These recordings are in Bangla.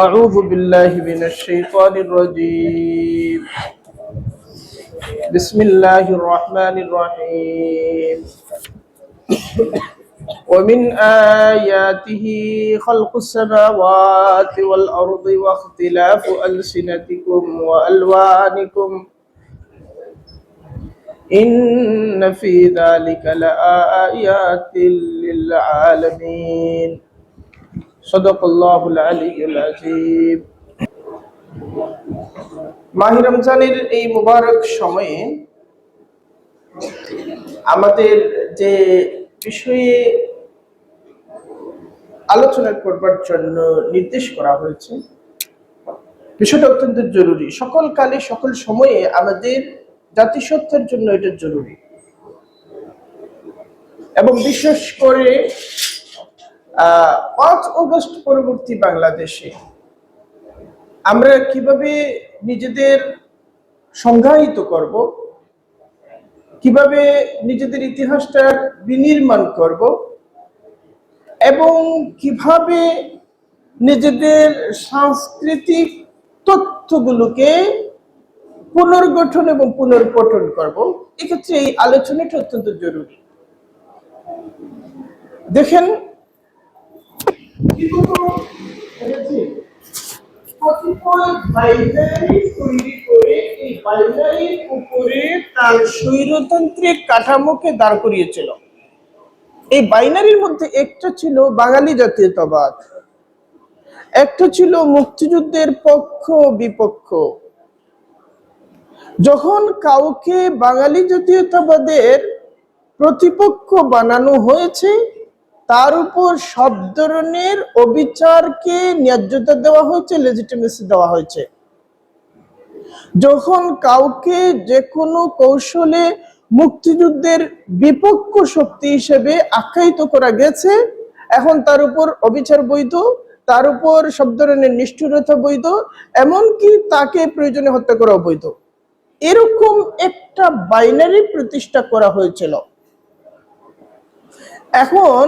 أعوذ بالله من الشيطان الرجيم. بسم الله الرحمن الرحيم. ومن آياته خلق السماوات والأرض واختلاف ألسنتكم وألوانكم. إن في ذلك لآيات للعالمين. صدق الله العلي العظيم মাহি রমজানের এই মুবারক সময়ে আমাদের যে বিষয়ে আলোচনা করবার জন্য নির্দেশ করা হয়েছে বিষয়টা অত্যন্ত জরুরি সকল কালে সকল সময়ে আমাদের জাতিসত্তার জন্য এটা জরুরি এবং বিশেষ করে আহ, পাঁচ অগস্ট পরবর্তী বাংলাদেশে আমরা কীভাবে নিজেদের সংজ্ঞায়িত করব? কীভাবে নিজেদের ইতিহাসটা বিনির্মাণ করব? এবং কীভাবে নিজেদের সাংস্কৃতিক তথ্যগুলোকে পুনর্গঠন এবং পুনর্পঠন করব? এক্ষেত্রে এই আলোচনাটা অত্যন্ত জরুরি। দেখেন তৈরি কাঠামোকে দাঁড় করিয়েছিল। এই বাইনারির মধ্যে একটা ছিল বাঙালি জাতীয়তাবাদ। একটা ছিল মুক্তিযুদ্ধের পক্ষ বিপক্ষ। যখন কাউকে বাঙালি জাতীয়তাবাদের প্রতিপক্ষ বানানো হয়েছে তার উপর সব ধরনের অবিচারকে ন্যায্যতা দেওয়া হয়েছে লেজিটিমেসি দেওয়া হয়েছে। যখন কাউকে যে কোনো কৌশলে মুক্তিযুদ্ধের বিপক্ষ শক্তি হিসেবে আখ্যায়িত করা গেছে, এখন তার উপর অবিচার বৈধ, তার উপর সব ধরনের নিষ্ঠুরতা বৈধ, এমনকি তাকে প্রয়োজনে হত্যা করা বৈধ। এরকম একটা বাইনারি প্রতিষ্ঠা করা হয়েছিল। এখন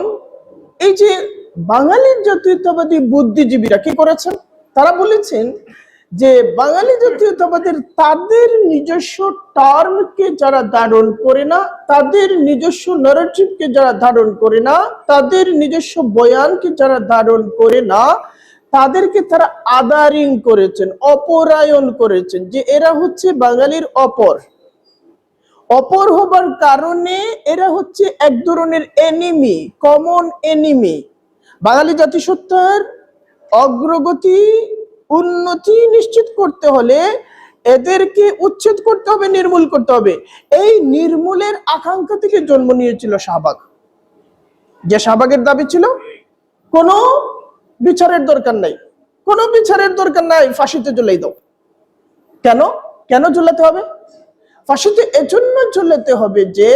এই যে বাঙালির জাতীয়তাবাদী বুদ্ধিজীবীরা কি করেছেন? তারা বলেছেন যে বাঙালি জাতীয়তাবাদের তাদের নিজস্ব টার্মকে যারা ধারণ করে না, তাদের নিজস্ব নারেটিভকে যারা ধারণ করে না, তাদের নিজস্ব বয়ানকে যারা ধারণ করে না, তাদেরকে তারা আদারিং করেছেন, অপরায়ণ করেছেন যে এরা হচ্ছে বাঙালির অপর। অপর হবার কারণে এরা হচ্ছে এক ধরনের এনিমি কমন এনিমি বাঙালি জাতিসত্তার অগ্রগতি, উন্নতি নিশ্চিত করতে হলে এদেরকে উচ্ছেদ করতে হবে, নির্মূল করতে হবে। এই নির্মূলের আকাঙ্ক্ষা থেকে জন্ম নিয়েছিল শাহবাগ। যে শাহবাগের দাবি ছিল, কোনো বিচারের দরকার নাই। কোনো বিচারের দরকার নাই, ফাঁসিতে ঝুলাই দাও। কেন? কেন ঝুলাতে হবে? ফাঁসিতে এজন্য ঝুলাতে হবে যে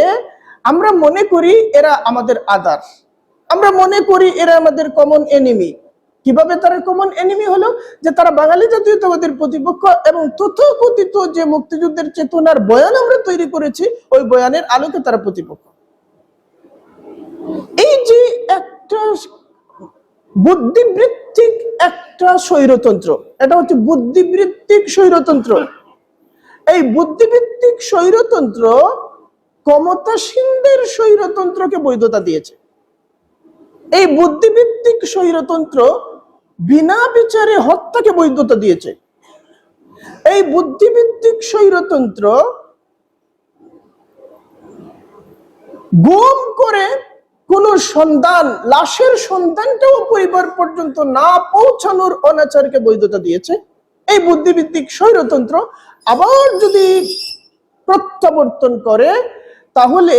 আমরা মনে করি এরা আমাদের আদার। আমরা মনে করি এরা আমাদের কমন এনিমি কীভাবে তারা কমন এনিমি হলো? যে তারা বাঙালি জাতীয়তাবাদের প্রতিপক্ষ এবং তথাকথিত যে মুক্তিযুদ্ধের চেতনার বয়ান আমরা তৈরি করেছি, ওই বয়ানের আলোকে তারা প্রতিপক্ষ। এই যে একটা বুদ্ধিবৃত্তিক একটা স্বৈরতন্ত্র, এটা হচ্ছে বুদ্ধিবৃত্তিক স্বৈরতন্ত্র। এই বুদ্ধিভিত্তিক স্বৈরতন্ত্র ক্ষমতাসীনদের স্বৈরতন্ত্রকে বৈধতা দিয়েছে। এই বুদ্ধিভিত্তিক স্বৈরতন্ত্র বিনা বিচারে হত্যাকে বৈধতা দিয়েছে। এই বুদ্ধিভিত্তিক স্বৈরতন্ত্র গুম করে কোন সন্তান, লাশের সন্তানটাও পরিবার পর্যন্ত না পৌঁছানোর অনাচারকে বৈধতা দিয়েছে। এই বুদ্ধিভিত্তিক স্বৈরতন্ত্র আবার যদি প্রত্যাবর্তন করে, তাহলে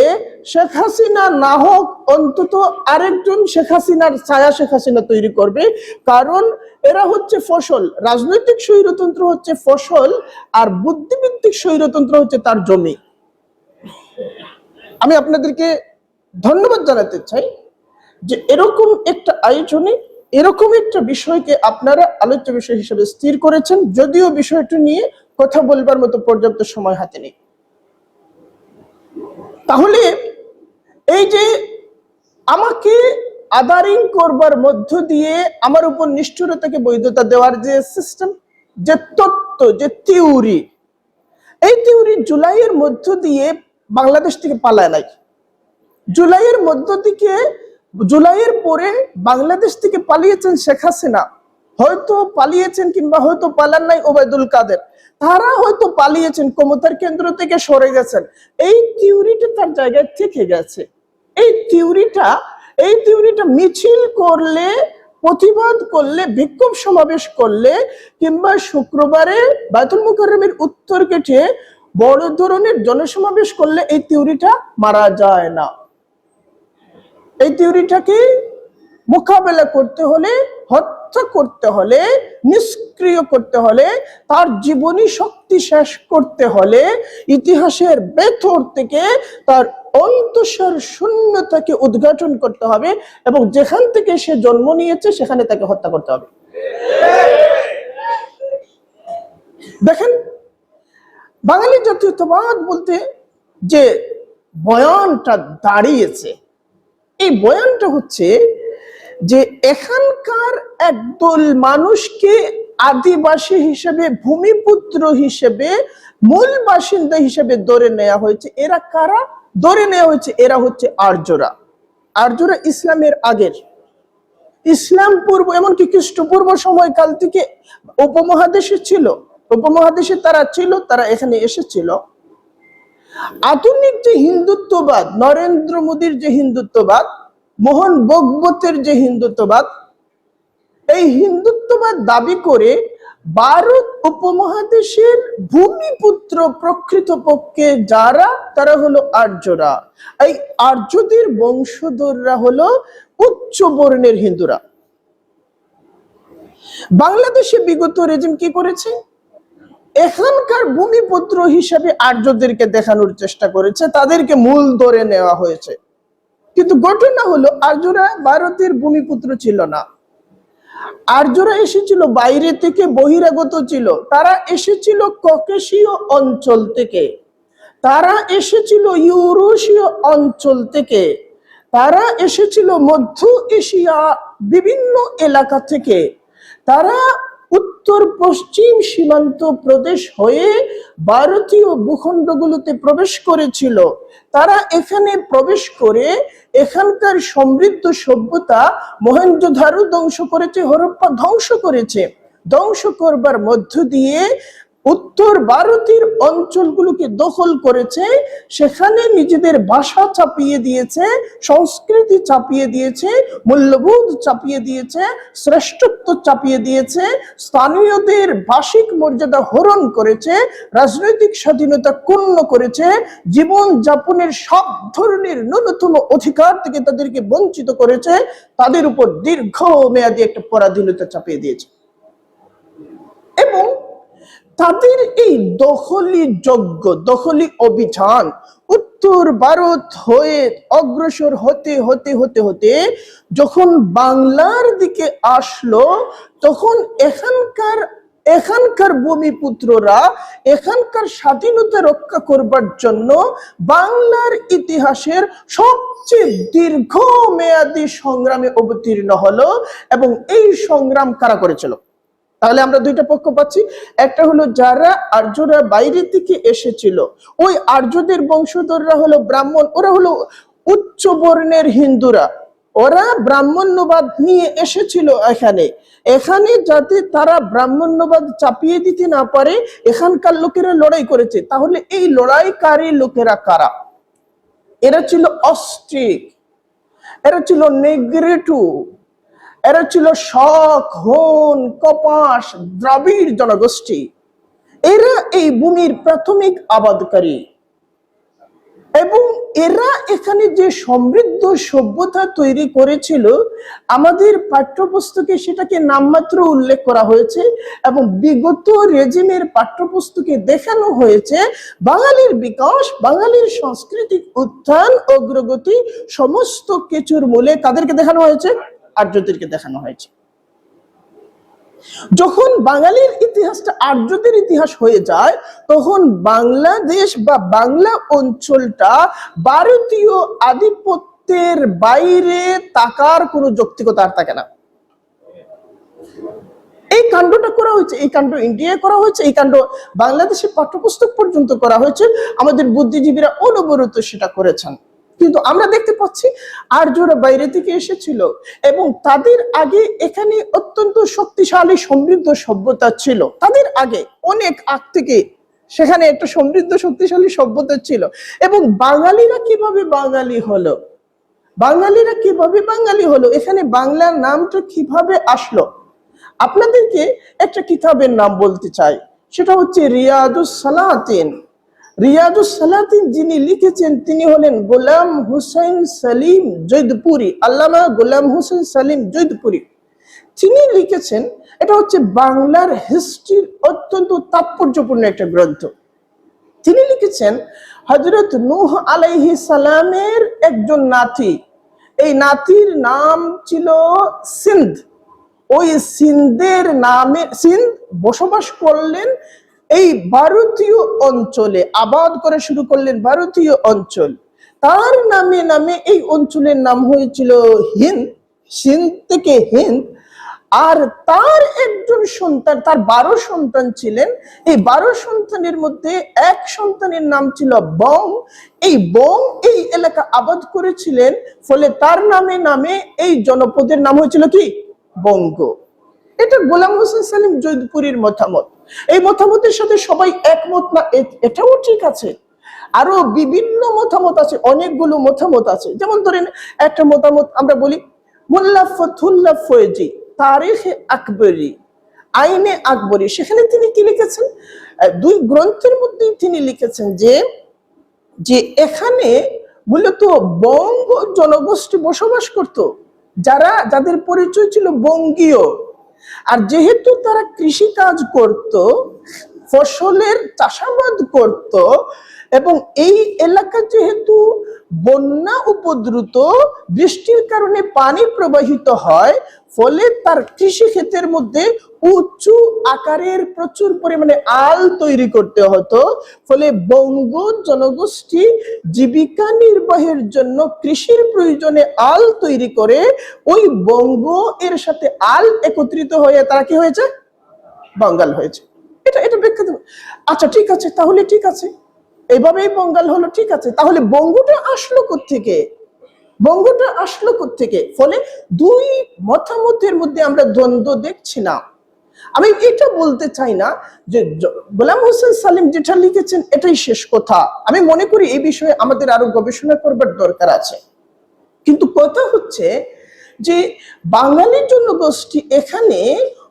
শেখ হাসিনা না হোক, অন্তত আরেকজন শেখ হাসিনার ছায়া শেখ হাসিনা তৈরি করবে। কারণ এরা হচ্ছে ফসল, রাজনৈতিক স্বৈরতন্ত্র হচ্ছে ফসল, আর বুদ্ধিভিত্তিক স্বৈরতন্ত্র হচ্ছে তার জমি। আমি আপনাদেরকে ধন্যবাদ জানাতে চাই যে এরকম একটা আয়োজনে, এরকম একটা বিষয়কে আপনারা আলোচ্য বিষয় হিসেবে স্থির করেছেন। যদিও বিষয়টি নিয়ে কথা বলবার মতো পর্যাপ্ত সময় হাতে নেই। তাহলে এই যে আমাকে আদারিং করবার মধ্য দিয়ে আমার উপর নিষ্ঠুরতাকে বৈধতা দেওয়ার যে সিস্টেম যে তত্ত্ব, যে থিওরি এই থিওরি জুলাইয়ের মধ্য দিয়ে বাংলাদেশ থেকে পালায় নাই। জুলাইয়ের মধ্য থেকে, জুলাইয়ের পরে বাংলাদেশ থেকে পালিয়েছেন শেখ হাসিনা। হয়তো পালিয়েছেন কিংবা হয়তো পালান নাই ওবায়দুল কাদের। তারা হয়তো পালিয়েছেন, ক্ষমতার কেন্দ্র থেকে সরে গেছেন। এই থিওরিটা তার জায়গায় থেকে গেছে। এই থিওরিটা এই থিওরিটা মিছিল করলে, প্রতিবাদ করলে, বিক্ষোভ সমাবেশ করলে, কিংবা শুক্রবারে বায়তুল মুকাররমের উত্তর গেটে বড় ধরনের জনসমাবেশ করলে এই থিওরিটা মারা যায় না। এই থিওরিটাকে মোকাবেলা করতে হলে হত্যা করতে হলে, নিষ্ক্রিয় করতে হলে, তার জীবনী শক্তি শেষ করতে হলে, ইতিহাসের ভেতর থেকে তার অন্তঃসার শূন্যতাকে উদ্ঘাটন করতে হবে এবং যেখান থেকে সে জন্ম নিয়েছে, সেখানে তাকে হত্যা করতে হবে। দেখেন, বাঙালি জাতীয়তাবাদ বলতে যে বয়ানটা দাঁড়িয়েছে, এই বয়ানটা হচ্ছে যে এখানকার একদল মানুষকে আদিবাসী হিসেবে, ভূমিপুত্র হিসেবে, মূল বাসিন্দা হিসেবে ধরে নেওয়া হয়েছে। এরা কারা? ধরে নেওয়া হয়েছে এরা হচ্ছে আর্যরা। আর্যরা ইসলামের আগের। ইসলাম পূর্ব, এমনকি খ্রিস্টপূর্ব সময়কাল থেকে উপমহাদেশে ছিল। উপমহাদেশে তারা ছিল, তারা এখানে এসেছিল। আধুনিক যে হিন্দুত্ববাদ, নরেন্দ্র মোদীর যে হিন্দুত্ববাদ মোহন বগবতের যে হিন্দুত্ববাদ, এই হিন্দুত্ববাদ দাবি করে ভারত উপমহাদেশের ভূমিপুত্র প্রকৃতপক্ষে যারা, তারা হলো আর্যরা। এই আর্যদের বংশধররা হলো উচ্চ বর্ণের হিন্দুরা। বাংলাদেশে বিগত রেজিম কি করেছে? এখানকার ভূমিপুত্র হিসেবে আর্যদেরকে দেখানোর চেষ্টা করেছে, তাদেরকে মূল ধরে নেওয়া হয়েছে। কিন্তু ঘটনা হলো আর্যরা ভারতের ভূমিপুত্র ছিল না। আর্যরা এসেছিল বাইরে থেকে বহিরাগত ছিল। তারা এসেছিল ককেশীয় অঞ্চল থেকে। তারা এসেছিল ইউরোশীয় অঞ্চল থেকে। তারা এসেছিল মধ্য এশিয়া বিভিন্ন এলাকা থেকে। তারা উত্তর পশ্চিম সীমান্ত প্রদেশ হয়ে ভারতীয় ভূখণ্ডগুলোতে প্রবেশ করেছিল। তারা এখানে প্রবেশ করে এখানকার সমৃদ্ধ সভ্যতা মহেন্দ্র ধারু ধ্বংস করেছে, হরপ্পা ধ্বংস করেছে। ধ্বংস করবার মধ্য দিয়ে উত্তর ভারতের অঞ্চলগুলোকে দখল করেছে, সেখানে নিজেদের ভাষা চাপিয়ে দিয়েছে, সংস্কৃতি চাপিয়ে দিয়েছে, মূল্যবোধ চাপিয়ে দিয়েছে, শ্রেষ্ঠত্ব চাপিয়ে দিয়েছে, স্থানীয়দের ভাষিক মর্যাদা হরণ করেছে, রাজনৈতিক স্বাধীনতা ক্ষুণ্ণ করেছে, জীবন যাপনের সব ধরনের ন্যূনতম অধিকার থেকে তাদেরকে বঞ্চিত করেছে, তাদের উপর দীর্ঘ মেয়াদী একটা পরাধীনতা চাপিয়ে দিয়েছে। এবং তাদের এই দখলি যজ্ঞ, দখলি অভিযান উত্তর ভারত হয়ে অগ্রসর হতে হতে হতে হতে যখন বাংলার দিকে আসলো, তখন এখানকার এখানকার ভূমিপুত্ররা এখানকার স্বাধীনতা রক্ষা করবার জন্য বাংলার ইতিহাসের সবচেয়ে দীর্ঘ মেয়াদী সংগ্রামে অবতীর্ণ হলো এবং এই সংগ্রাম কারা করেছিল? তাহলে আমরা দুইটা পক্ষ পাচ্ছি। একটা হলো যারা আর্যরা বাইরের থেকে এসেছিল। ওই আর্যদের বংশধররা হলো ব্রাহ্মণ, ওরা হলো উচ্চ বর্ণের হিন্দুরা। ওরা ব্রাহ্মণ্যবাদ নিয়ে এসেছিল এখানে। এখানে যাতে তারা ব্রাহ্মণ্যবাদ চাপিয়ে দিতে না পারে, এখানকার লোকেরা লড়াই করেছে। তাহলে এই লড়াইকারী লোকেরা কারা? এরা ছিল অস্ট্রিক। এরা ছিল নেগ্রেটু। এরা ছিল শখ, হন, কপাস, দ্রাবিড় জনগোষ্ঠী। এরা এই ভূমির প্রাথমিক আবাদকারী। এবং এরা এখানে যে সমৃদ্ধ সভ্যতা তৈরি করেছিল, আমাদের পাঠ্যপুস্তকে সেটাকে নামমাত্র উল্লেখ করা হয়েছে এবং বিগত রেজিমের পাঠ্যপুস্তকে দেখানো হয়েছে বাঙালির বিকাশ, বাঙালির সাংস্কৃতিক উত্থান, অগ্রগতি, সমস্ত কিছুর মূলে কাদেরকে দেখানো হয়েছে? আর্যদেরকে দেখানো হয়েছে। যখন বাঙালির ইতিহাসটা আর্যদের ইতিহাস হয়ে যায়, তখন বাংলাদেশ বা বাংলা অঞ্চলটা ভারতীয় আধিপত্যের বাইরে তাকার কোনো যৌক্তিকতা আর থাকে না। এই কাণ্ডটা করা হয়েছে, এই কাণ্ড ইন্ডিয়ায় করা হয়েছে, এই কাণ্ড বাংলাদেশের পাঠ্যপুস্তক পর্যন্ত করা হয়েছে। আমাদের বুদ্ধিজীবীরা অনবরত সেটা করেছেন। কিন্তু আমরা দেখতে পাচ্ছি আর্যরা বাইরে থেকে এসেছিল এবং তাদের আগে এখানে অত্যন্ত শক্তিশালী সমৃদ্ধ সভ্যতা ছিল। তাদের আগে অনেক আগ থেকে সেখানে একটা সমৃদ্ধ শক্তিশালী সভ্যতা ছিল। এবং বাঙালিরা কীভাবে বাঙালি হলো? বাঙালিরা কীভাবে বাঙালি হলো? এখানে বাংলার নামটা কীভাবে আসলো? আপনাদেরকে একটা কিতাবের নাম বলতে চাই। সেটা হচ্ছে রিয়াদুস সালাতিন। সালাতিন যিনি লিখেছেন, তিনি হলেন গোলাম হুসাইন সালিম জৈদপুরি, আল্লামা গোলাম হুসেন সালিম জৈদপুরি। তিনি লিখেছেন, এটা হচ্ছে বাংলার হিস্ট্রির অত্যন্ত তাৎপর্যপূর্ণ একটা গ্রন্থ। তিনি লিখেছেন হজরত নূহ আলাইহি সালামের একজন নাতি, এই নাতির নাম ছিল সিন্ধ ওই সিন্ধের নামে সিন্ধ বসবাস করলেন এই ভারতীয় অঞ্চলে আবাদ করে শুরু করলেন ভারতীয় অঞ্চল। তার নামে নামে এই অঞ্চলের নাম হয়েছিল হিন্দ সিন্ধ থেকে হিন্দ। আর তার একজন সন্তান, তার বারো সন্তান ছিলেন। এই বারো সন্তানের মধ্যে এক সন্তানের নাম ছিল বং। এই বং এই এলাকা আবাদ করেছিলেন, ফলে তার নামে নামে এই জনপদের নাম হয়েছিল কি? বঙ্গ। এটা গোলাম হোসেন সালিম জৈদপুরীর মতামত। এই মতামতের সাথে সবাই একমত না এটাও ঠিক আছে। আরও বিভিন্ন মতামত আছে, অনেকগুলো মতামত আছে। যেমন ধরেন একটা মতামত আমরা বলি তারিখে আকবরী, আইনে আকবরী। সেখানে তিনি কি লিখেছেন? দুই গ্রন্থের মধ্যে তিনি লিখেছেন যে যে এখানে মূলত বঙ্গ জনগোষ্ঠী বসবাস করত, যারা, যাদের পরিচয় ছিল বঙ্গীয়। আর যেহেতু তারা কৃষি কাজ করত ফসলের চাষাবাদ করত এবং এই এলাকা যেহেতু বন্যা উপদ্রুত, বৃষ্টির কারণে পানি প্রবাহিত হয়, ফলে তার কৃষি ক্ষেতের মধ্যে উঁচু আকারের প্রচুর পরিমাণে আল তৈরি করতে হতো, ফলে বঙ্গ জনগোষ্ঠী জীবিকা নির্বাহের জন্য কৃষির প্রয়োজনে আল তৈরি করে, ওই বঙ্গ এর সাথে আল একত্রিত হয়ে তারা কি হয়েছে? বাঙ্গাল হয়েছে। এটা এটা বিখ্যাত আচ্ছা ঠিক আছে, তাহলে ঠিক আছে। এভাবেই বঙ্গাল হলো, ঠিক আছে? তাহলে বঙ্গটা আসলো থেকে বঙ্গটা আসলো থেকে ফলে দুই মতামতের মধ্যে আমরা দ্বন্দ্ব দেখছি না। আমি এটা বলতে চাই না যে গোলাম হোসেন সালিম যেটা লিখেছেন, এটাই শেষ কথা। আমি মনে করি এই বিষয়ে আমাদের আরও গবেষণা করবার দরকার আছে। কিন্তু কথা হচ্ছে যে বাঙালি জনগোষ্ঠী এখানে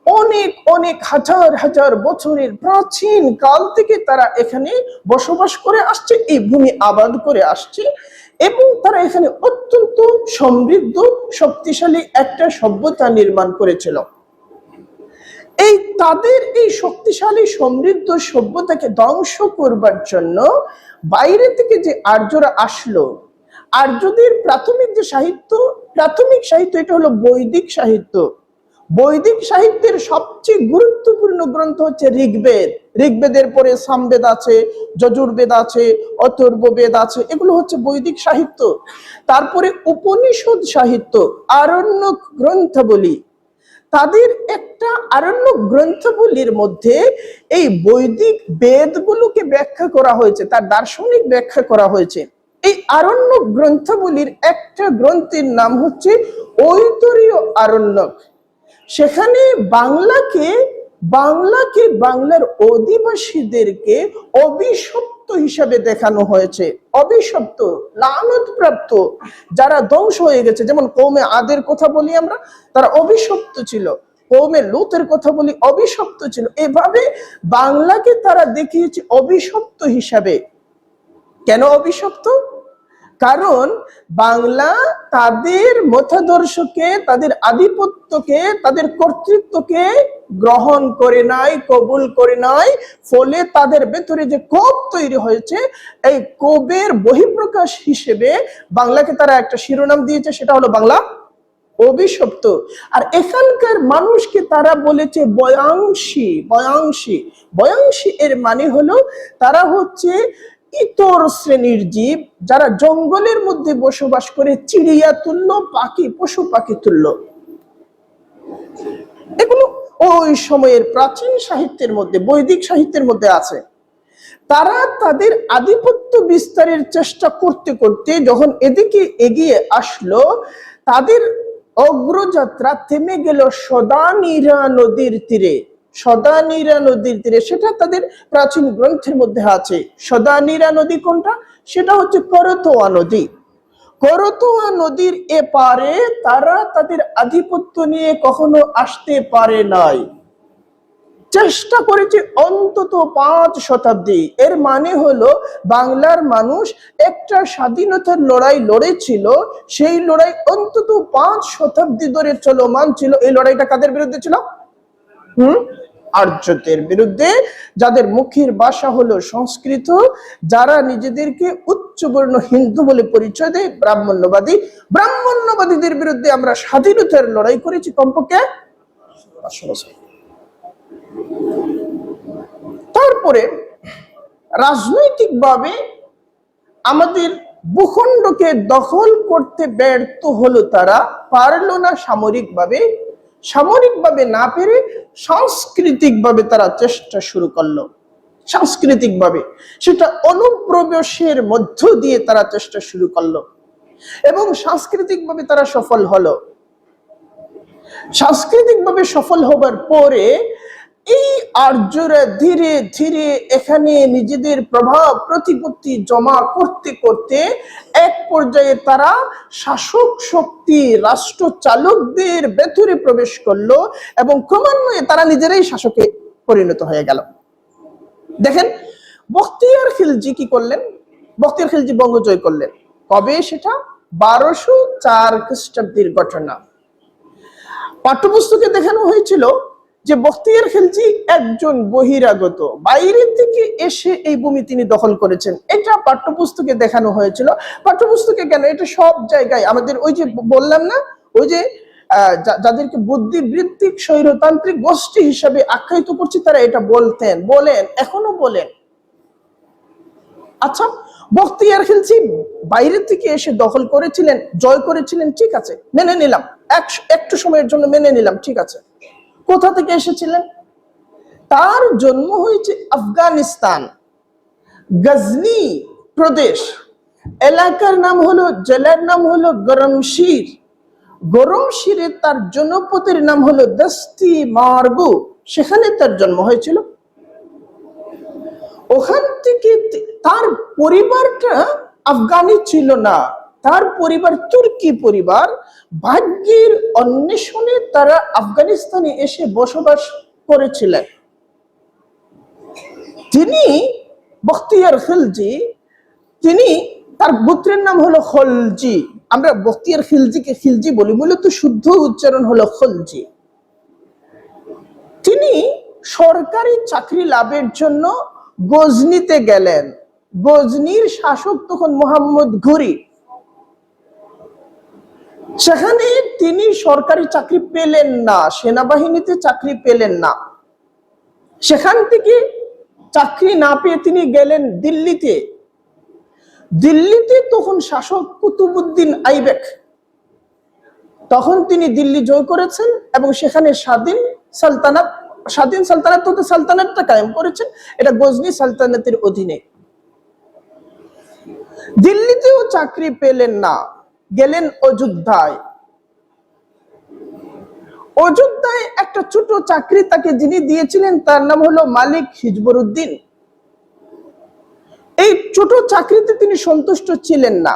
অনেক অনেক হাজার হাজার বছরের প্রাচীন কাল থেকে তারা এখানে বসবাস করে আসছে, এই ভূমি আবাদ করে আসছে এবং তারা এখানে অত্যন্ত সমৃদ্ধ, শক্তিশালী একটা সভ্যতা নির্মাণ করেছিল। এই তাদের এই শক্তিশালী, সমৃদ্ধ সভ্যতাকে ধ্বংস করবার জন্য বাইরে থেকে যে আর্যরা আসলো, আর্যদের প্রাথমিক যে সাহিত্য, প্রাথমিক সাহিত্য এটা হলো বৈদিক সাহিত্য। বৈদিক সাহিত্যের সবচেয়ে গুরুত্বপূর্ণ গ্রন্থ হচ্ছে ঋগ্বেদ। ঋগ্বেদের পরে সামবেদ আছে, যজুর্বেদ আছে অথর্ব বেদ আছে, এগুলো হচ্ছে বৈদিক সাহিত্য। তারপরে উপনিষদ সাহিত্য, আরণ্যক গ্রন্থাবলী। তাদের একটা আরণ্য গ্রন্থগুলির মধ্যে এই বৈদিক বেদগুলোকে ব্যাখ্যা করা হয়েছে, তার দার্শনিক ব্যাখ্যা করা হয়েছে। এই আরণ্য গ্রন্থগুলির একটা গ্রন্থের নাম হচ্ছে ঐতরীয় আরণ্যক। সেখানে বাংলাকে বাংলাকে বাংলার অধিবাসীদেরকে অভিশপ্ত হিসাবে দেখানো হয়েছে। অভিশপ্ত লানত প্রাপ্ত যারা ধ্বংস হয়ে গেছে, যেমন কৌমে আদের কথা বলি আমরা, তারা অভিশপ্ত ছিল। কৌমে লুতের কথা বলি, অভিশপ্ত ছিল। এভাবে বাংলাকে তারা দেখিয়েছে অভিশপ্ত হিসাবে। কেন অভিশপ্ত? কারণ বাংলা তাদের মতাদর্শকে, তাদের আধিপত্যকে, তাদের কর্তৃত্বকে গ্রহণ করে নাই, কবুল করে নাই। ফলে তাদের ভেতরে যে কোপ তৈরি হয়েছে, এই কোবের বহিঃপ্রকাশ হিসেবে বাংলাকে তারা একটা শিরোনাম দিয়েছে, সেটা হলো বাংলা অভিশপ্ত। আর এখানকার মানুষকে তারা বলেছে বয়াংশী বয়াংশী। বয়াংশী এর মানে হলো তারা হচ্ছে ইতর শ্রেণির জীব যারা জঙ্গলের মধ্যে বসবাস করে চিড়িয়া তুল্য পাখি, পশু পাখি তুল্য। এগুলো ওই সময়ের প্রাচীন সাহিত্যের মধ্যে, বৈদিক সাহিত্যের মধ্যে আছে। তারা তাদের আধিপত্য বিস্তারের চেষ্টা করতে করতে যখন এদিকে এগিয়ে আসলো, তাদের অগ্রযাত্রা থেমে গেল সদানীরা নদীর তীরে। সদানীরা নদীর তীরে, সেটা তাদের প্রাচীন গ্রন্থের মধ্যে আছে। সদানীরা নদী কোনটা? সেটা হচ্ছে করতোয়া নদী। করতোয়া নদীর এপারে তারা তাদের আধিপত্য নিয়ে কখনো আসতে পারে নাই। চেষ্টা করেছে অন্তত পাঁচ শতাব্দী। এর মানে হলো, বাংলার মানুষ একটা স্বাধীনতার লড়াই লড়েছিল, সেই লড়াই অন্তত পাঁচ শতাব্দী ধরে চলমান ছিল। এই লড়াইটা কাদের বিরুদ্ধে ছিল? হুম? আর্যদের বিরুদ্ধে, যাদের মুখের ভাষা হলো সংস্কৃত, যারা নিজেদেরকে উচ্চবর্ণ হিন্দু বলে পরিচয় দেয়, ব্রাহ্মণ্যবাদী। ব্রাহ্মণ্যবাদীদের বিরুদ্ধে আমরা স্বাধীনতার লড়াই করেছি কমপক্ষে তারপরে রাজনৈতিকভাবে আমাদের ভূখণ্ডকে দখল করতে ব্যর্থ হলো তারা, পারল না সামরিকভাবে সামরিকভাবে না পেরে সাংস্কৃতিকভাবে তারা চেষ্টা শুরু করল। সাংস্কৃতিকভাবে। সেটা অনুপ্রবেশের মধ্য দিয়ে তারা চেষ্টা শুরু করল। এবং সাংস্কৃতিকভাবে তারা সফল হলো। সাংস্কৃতিকভাবে সফল হবার পরে এই আর্যরা ধীরে ধীরে এখানে নিজেদের প্রভাব, প্রতিপত্তি জমা করতে করতে এক পর্যায়ে তারা শাসক শক্তি, রাষ্ট্র চালকদের ভেতরে প্রবেশ করল এবং ক্রমান্বয়ে তারা নিজেরাই শাসকে পরিণত হয়ে গেল। দেখেন, বখতিয়ার খিলজি কি করলেন? বখতিয়ার খিলজি বঙ্গ জয় করলেন। কবে সেটা? বারোশো চার খ্রিস্টাব্দের ঘটনা। পাঠ্যপুস্তকে দেখানো হয়েছিল যে বখতিয়ার খিলজি একজন বহিরাগত। বাইরের থেকে এসে এই ভূমি তিনি দখল করেছেন। এটা পাঠ্যপুস্তকে দেখানো হয়েছিল। পাঠ্যপুস্তকে কেন? এটা সব জায়গায় আমাদের ওই যে বললাম না, ওই যে যাদেরকে বুদ্ধিবৃত্তিক, স্বৈরতান্ত্রিক গোষ্ঠী হিসাবে আখ্যায়িত করছে, তারা এটা বলতেন, বলেন, এখনও বলেন। আচ্ছা বখতিয়ার খিলজি বাইরের থেকে এসে দখল করেছিলেন, জয় করেছিলেন, ঠিক আছে, মেনে নিলাম। এক- একটু সময়ের জন্য মেনে নিলাম, ঠিক আছে। কোথা থেকে এসেছিলেন? তার জন্ম হয়েছে আফগানিস্তান, গজনি প্রদেশ। এলাকার নাম হলো, জেলার নাম হলো গরমশির। গরমশিরে তার জনপদের নাম হলো দস্তি মার্গু। সেখানে তার জন্ম হয়েছিল। ওখান থেকে তার পরিবারটা আফগানি ছিল না। তার পরিবার, তুর্কি পরিবার ভাগ্যের অন্বেষণে তারা আফগানিস্তানে এসে বসবাস করেছিলেন। তিনি বখতিয়ার খিলজি, তিনি তার গোত্রের নাম হলো খলজি। আমরা বখতিয়ার খিলজিকে খিলজি বলি, মূলত শুদ্ধ উচ্চারণ হলো খলজি। তিনি সরকারি চাকরি লাভের জন্য গজনিতে গেলেন। গজনির শাসক তখন মোহাম্মদ ঘুরি। সেখানে তিনি সরকারি চাকরি পেলেন না, সেনাবাহিনীতে চাকরি পেলেন না। সেখান থেকে চাকরি না পেয়ে তিনি গেলেন দিল্লিতে। দিল্লিতে তখন শাসক কুতুবুদ্দিন আইবেক। তখন তিনি দিল্লি জয় করেছেন এবং সেখানে স্বাধীন সালতানাত স্বাধীন সালতানাত তো সালতানাতটা কায়েম করেছেন, এটা গজনি সালতানাতের অধীনে। দিল্লিতেও চাকরি পেলেন না। গেলেন অযোধ্যায়। অযোধ্যায় একটা ছোট চাকরি তাকে যিনি দিয়েছিলেন, তার নাম হলো মালিক হিজবরুদ্দিন। এই ছোট চাকরিতে তিনি সন্তুষ্ট ছিলেন না।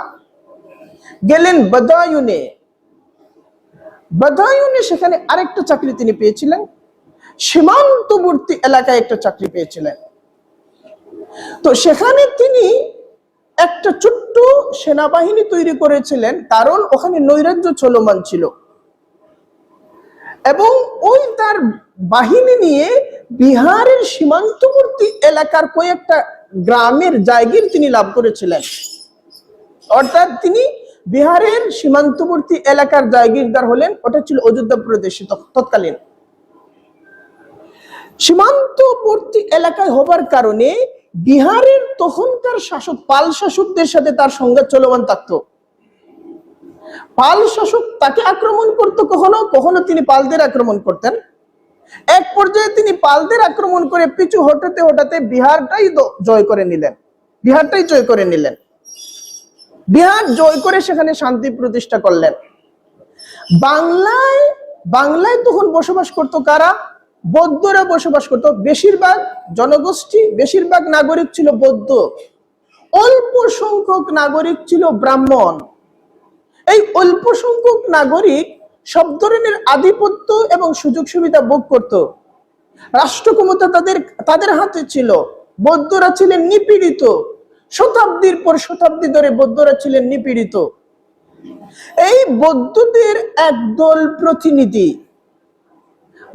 গেলেন বদায়ুনে। বদায়ুনে সেখানে আরেকটা চাকরি তিনি পেয়েছিলেন। সীমান্তবর্তী এলাকায় একটা চাকরি পেয়েছিলেন। তো সেখানে তিনি একটা ছোট্ট সেনাবাহিনী তৈরি করেছিলেন, কারণ ওখানে নৈরাজ্য চলমান ছিল। এবং ওই তার বাহিনী নিয়ে বিহারের সীমান্তবর্তী এলাকার কয়েকটা গ্রামের জায়গির তিনি লাভ করেছিলেন। অর্থাৎ তিনি বিহারের সীমান্তবর্তী এলাকার জায়গিরদার হলেন, ওটা ছিল অযোধ্যা প্রদেশে তৎকালীন। সীমান্তবর্তী এলাকায় হবার কারণে বিহারের তখনকার শাসক, পাল শাসকদের সাথে তার সংঘাত চলমান থাকতো। পাল শাসক তাকে আক্রমণ করতো কখনো? কখনো তিনি পালদের আক্রমণ করতেন। এক পর্যায়ে তিনি পালদের আক্রমণ করে পিছু হটাতে হটাতে বিহারটাই জয় করে নিলেন। বিহারটাই জয় করে নিলেন। বিহার জয় করে সেখানে শান্তি প্রতিষ্ঠা করলেন। বাংলায় বাংলায় তখন বসবাস করতো কারা? বৌদ্ধরা বসবাস করতো। বেশিরভাগ জনগোষ্ঠী, বেশিরভাগ নাগরিক ছিল বৌদ্ধ। অল্প সংখ্যক নাগরিক ছিল ব্রাহ্মণ। এই অল্প সংখ্যক নাগরিক সব ধরনের আধিপত্য এবং সুযোগ সুবিধা ভোগ করত। রাষ্ট্র ক্ষমতা তাদের তাদের হাতে ছিল। বৌদ্ধরা ছিলেন নিপীড়িত। শতাব্দীর পর শতাব্দী ধরে বৌদ্ধরা ছিলেন নিপীড়িত। এই বৌদ্ধদের একদল প্রতিনিধি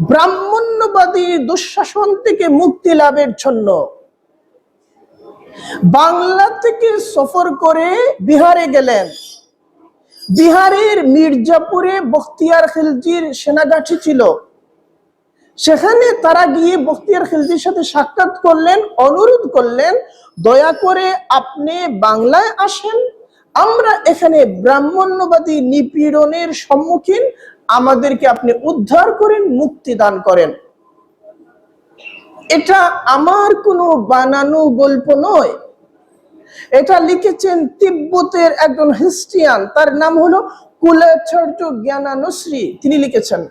ব্রাহ্মণ্যবাদী দুঃশাসন থেকে মুক্তি লাভের জন্য বাংলা থেকে সফর করে বিহারে গেলেন। বিহারের মির্জাপুরে বখতিয়ার খিলজির সেনাগাঠি ছিল। সেখানে তারা গিয়ে বখতিয়ার খিলজির সাথে সাক্ষাৎ করলেন, অনুরোধ করলেন, দয়া করে আপনি বাংলায় আসেন। আমরা এখানে ব্রাহ্মণ্যবাদী নিপীড়নের সম্মুখীন আমাদেরকে আপনি উদ্ধার করেন, মুক্তি দান করেন। এটা আমার কোনো বানানো গল্প নয়। এটা লিখেছেন তিব্বতের একজন হিস্ট্রিয়ান। তার নাম হলো কুলাচার্য জ্ঞানানুশ্রী। তিনি লিখেছেন,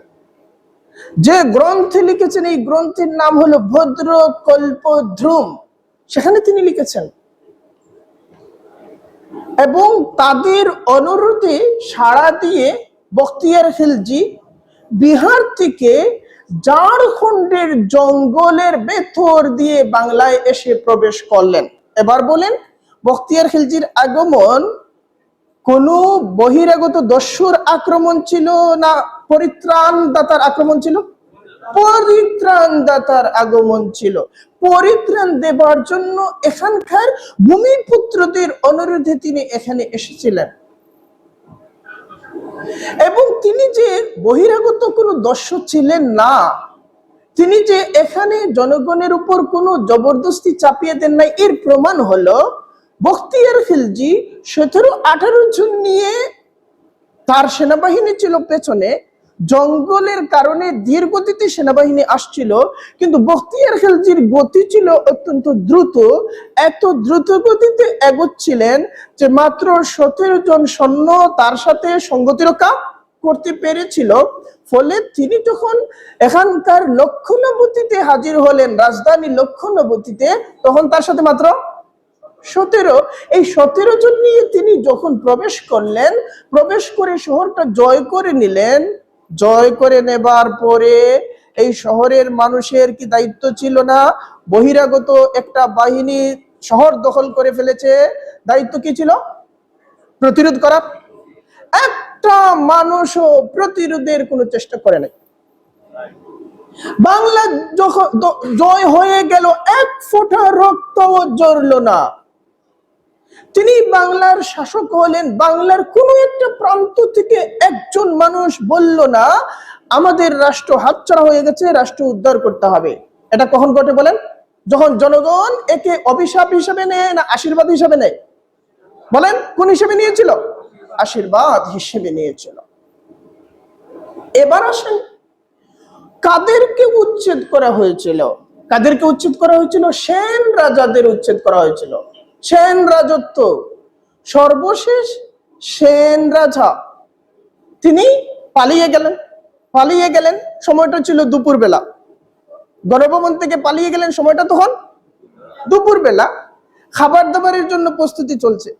যে গ্রন্থে লিখেছেন, এই গ্রন্থের নাম হলো ভদ্র কল্প ধ্রুম। সেখানে তিনি লিখেছেন, এবং তাদের অনুরোধে সাড়া দিয়ে বখতিয়ার খিলজি বিহার থেকে ঝাড়খণ্ডের জঙ্গলের ভেতর দিয়ে বাংলায় এসে প্রবেশ করলেন। এবার বলেন বখতিয়ার খিলজির আগমন কোন বহিরাগত দস্যুর আক্রমণ ছিল না পরিত্রাণ দাতার আক্রমণ ছিল? পরিত্রাণ দাতার আগমন ছিল। পরিত্রাণ দেবার জন্য এখানকার ভূমিপুত্রদের অনুরোধে তিনি এখানে এসেছিলেন। এবং তিনি যে বহিরাগত কোনো দস্যু ছিলেন না, তিনি যে এখানে জনগণের উপর কোনো জবরদস্তি চাপিয়ে দেন নাই, এর প্রমাণ হলো বখতিয়ার খিলজি সতেরো আঠারো জুন নিয়ে তার সেনাবাহিনী ছিল পেছনে জঙ্গলের কারণে ধীর গতিতে সেনাবাহিনী আসছিল, কিন্তু বখতিয়ার খিলজির গতি ছিল অত্যন্ত দ্রুত। এত দ্রুত গতিতে এগোচ্ছিলেন যে মাত্র সতেরো জন সৈন্য তার সাথে সঙ্গতি রক্ষা করতে পেরেছিল। ফলে তিনি যখন এখানকার লক্ষণবতীতে হাজির হলেন, রাজধানী লক্ষণবতীতে, তখন তার সাথে মাত্র সতেরো। এই সতেরো জন নিয়ে তিনি যখন প্রবেশ করলেন, প্রবেশ করে শহরটা জয় করে নিলেন জয় করে নেবার পরে এই শহরের মানুষের কি দায়িত্ব ছিল না? বহিরাগত একটা বাহিনী শহর দখল করে ফেলেছে। দায়িত্ব কি ছিল? প্রতিরোধ করা। একটা মানুষও প্রতিরোধের কোনো চেষ্টা করে নাই। বাংলা যখন জয় হয়ে গেল, এক ফোঁটা রক্ত জড়ল না। তিনি বাংলার শাসক হলেন। বাংলার কোন একটা প্রান্ত থেকে একজন মানুষ বলল না, আমাদের রাষ্ট্র হাতছাড়া হয়ে গেছে, রাষ্ট্র উদ্ধার করতে হবে। এটা কখন ঘটে বলেন? যখন জনগণ একে অভিশাপ হিসেবে নেয় না আশীর্বাদ হিসেবে নেয়? বলেন, কোন হিসেবে নিয়েছিল? আশীর্বাদ হিসেবে নিয়েছিল। এবার আসেন, কাদেরকে উচ্ছেদ করা হয়েছিল? কাদেরকে উচ্ছেদ করা হয়েছিল? সেন রাজাদের উচ্ছেদ করা হয়েছিল। সেন রাজত্ব। সর্বশেষ সেন রাজা। তিনি পালিয়ে গেলেন। পালিয়ে গেলেন, সময়টা ছিল দুপুর বেলা গণভবন থেকে পালিয়ে গেলেন, সময়টা তখন দুপুর বেলা খাবার দাবারের জন্য প্রস্তুতি চলছে।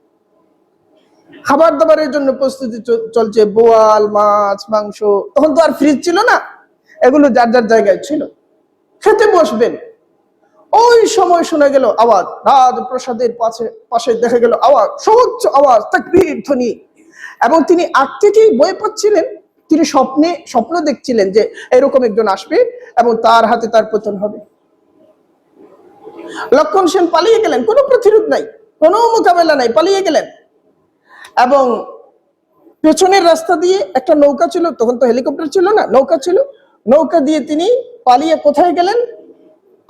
খাবার দাবারের জন্য প্রস্তুতি চলছে। বোয়াল, মাছ, মাংস। তখন তো আর ফ্রিজ ছিল না। এগুলো যার যার জায়গায় ছিল। খেতে বসবেন। ওই সময় শোনা গেল আওয়াজ। রাজ প্রসাদের পাশে পাশে দেখা গেল আওয়াজ, সর্বোচ্চ আওয়াজ, তাকবীর, ধ্বনি। এবং তিনি আগ থেকেই বয়ে পাচ্ছিলেন। তিনি স্বপ্নে, স্বপ্ন দেখছিলেন যে এরকম একজন আসবে এবং তার হাতে তার পতন হবে। লক্ষণ সেন পালিয়ে গেলেন। কোনো প্রতিরোধ নাই, কোনো মোকাবেলা নাই, পালিয়ে গেলেন। এবং পেছনের রাস্তা দিয়ে একটা নৌকা ছিল, তখন তো হেলিকপ্টার ছিল না, নৌকা ছিল। নৌকা দিয়ে তিনি পালিয়ে কোথায় গেলেন?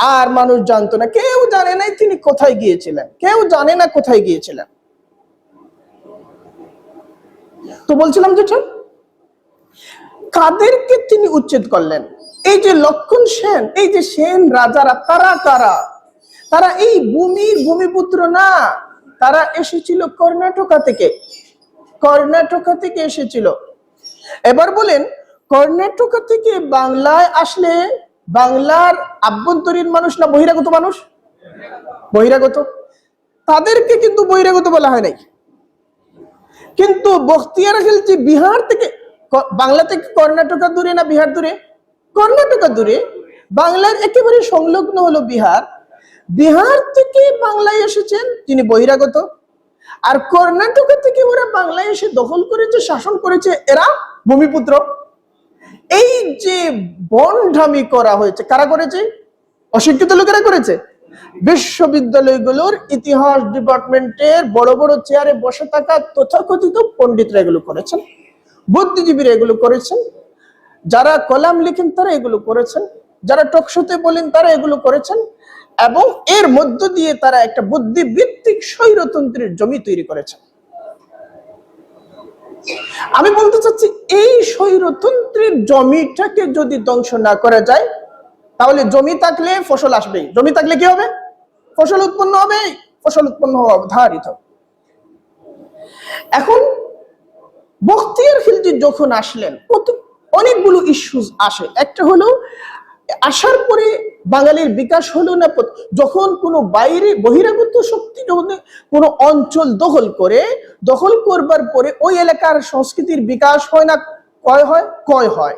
আর মানুষ জানতো না। কেউ জানে নাই তিনি কোথায় গিয়েছিলেন। কেউ জানে না কোথায় গিয়েছিলেন। তো বলছিলাম যেটা কাদেরকে তিনি উচ্ছেদ করলেন? এই যে লক্ষণ সেন, এই যে সেন রাজারা, তারা কারা? তারা এই ভূমির ভূমিপুত্র না। তারা এসেছিল কর্ণাটকা থেকে। কর্ণাটকা থেকে এসেছিল। এবার বলেন, কর্ণাটকা থেকে বাংলায় আসলে বাংলার আভ্যন্তরীণ মানুষ না বহিরাগত মানুষ? বহিরাগত। তাদেরকে কিন্তু বহিরাগত বলা হয় নাই। কিন্তু বখতিয়ার খিলজি বিহার থেকে বাংলা থেকে কর্ণাটকা দূরে না বিহার দূরে? কর্ণাটকা দূরে। বাংলার একেবারে সংলগ্ন হলো বিহার। বিহার থেকে বাংলায় এসেছেন তিনি বহিরাগত। আর কর্ণাটকা থেকে ওরা বাংলায় এসে দখল করেছে, শাসন করেছে এরা ভূমিপুত্র। এই যে বনঢামি করা হয়েছে, কারা করেছে? অশিক্ষিত লোকেরা করেছে। বিশ্ববিদ্যালয়গুলোর ইতিহাস ডিপার্টমেন্টের বড় বড় চেয়ারে বসে থাকা তথাকথিত পণ্ডিতরা এগুলো করেছেন। বুদ্ধিজীবীরা এগুলো করেছেন। যারা কলাম লিখেন, তারা এগুলো করেছেন। যারা টকশোতে বলেন, তারা এগুলো করেছেন। এবং এর মধ্য দিয়ে তারা একটা বুদ্ধিভিত্তিক স্বৈরতন্ত্রের জমি তৈরি করেছেন। আমি বলতে চাচ্ছি, এই স্বৈরতন্ত্রের জমিটাকে যদি ধ্বংস না করা যায়, তাহলে জমি থাকলে ফসল আসবেই। জমি থাকলে কি হবে? ফসল উৎপন্ন হবে, ফসল উৎপন্ন হওয়া ধারিত। এখন, বখতিয়ার খিলজি যখন আসলেন অনেকগুলো ইস্যুস আসে। একটা হলো আসার পরে বাঙালির বিকাশ হলো না যখন কোনো বাইরে বহিরাগত শক্তি কোনো অঞ্চল দখল করে, দখল করবার পরে ওই এলাকার সংস্কৃতির বিকাশ হয় না, কয় হয়? কয় হয়।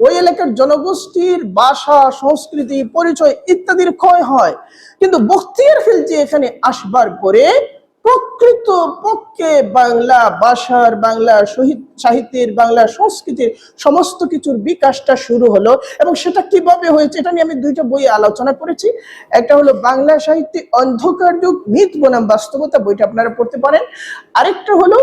ওই এলাকার জনগোষ্ঠীর ভাষা, সংস্কৃতি, পরিচয় ইত্যাদির ক্ষয় হয়। কিন্তু বখতিয়ার খিলজি এখানে আসবার পরে প্রকৃত পক্ষে বাংলা ভাষার, বাংলা সাহিত্যের, বাংলা সংস্কৃতির সমস্ত কিছুর বিকাশটা শুরু হলো এবং সেটা কীভাবে হয়েছে এটা নিয়ে আমি দুইটা বই আলোচনা করেছি। একটা হলো বাংলা সাহিত্যে অন্ধকার যুগ, মিথ বনাম বাস্তবতা, বইটা আপনারা পড়তে পারেন। আরেকটা হলো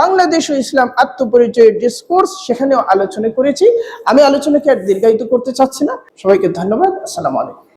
বাংলাদেশ ও ইসলাম আত্মপরিচয়ের ডিসকোর্স সেখানেও আলোচনা করেছি। আমি আলোচনাকে আর দীর্ঘায়িত করতে চাচ্ছি না। সবাইকে ধন্যবাদ। আসসালামু আলাইকুম।